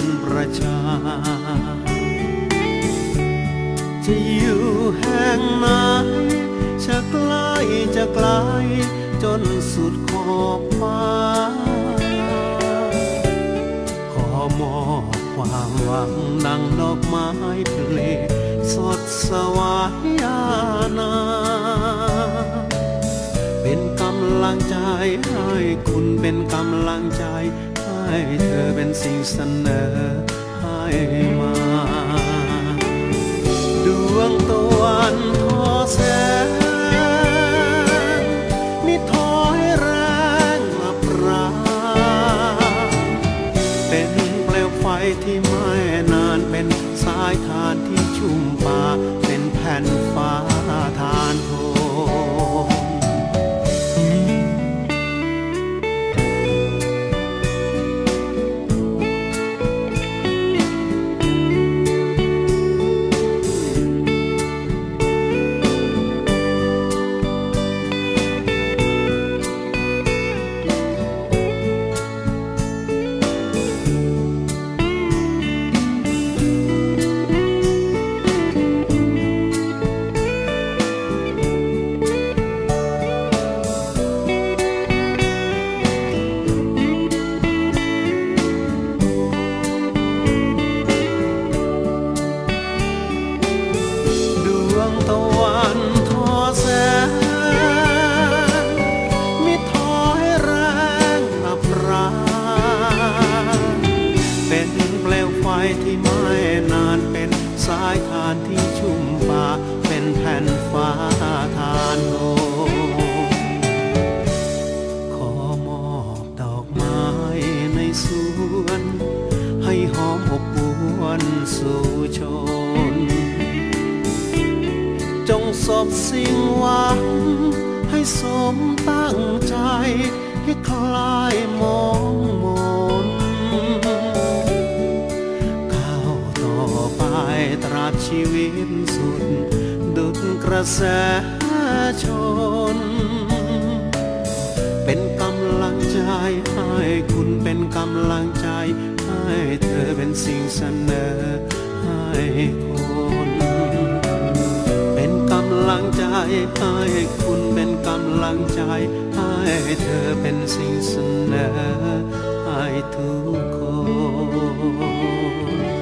นประชา จะอยู่แห่งไหนจะไกลจะไกล จนสุดขอบฟ้า ขอมอบความหวังดังดอกไม้ทะเลสดสวายานา เป็นกำลังใจให้คุณเป็นกำลังใจ เธอเป็นสิ่งเสนอให้มาดวงตะวันทอแสงมิทอให้แรงมาปรางเป็นเปลวไฟที่ไม่นานเป็นสายทานที่ชุ่มป่าเป็นแผ่นฟ้าทานโท มันทอแสงมิท้อให้แรงอับราเป็นเปลวไฟที่ไม่นานเป็นสายทานที่ชุ่มป่าเป็นแผ่นฟ้าทานโลมขอมอบดอกไม้ในสวน ให้หอมอบอวนสู่ชน สบสิ่งหวัง ให้สมตั้งใจ ให้คลายมองมนก้าวต่อไปตราบชีวิตสุด ดุจกระแสชน เป็นกำลังใจให้คุณเป็นกำลังใจ ให้เธอเป็นสิ่งเสนอให้คนเป็นางใจ ให้คุณเป็นกำลังใจ ให้เธอเป็นสิ่งเสนอให้ทุกคน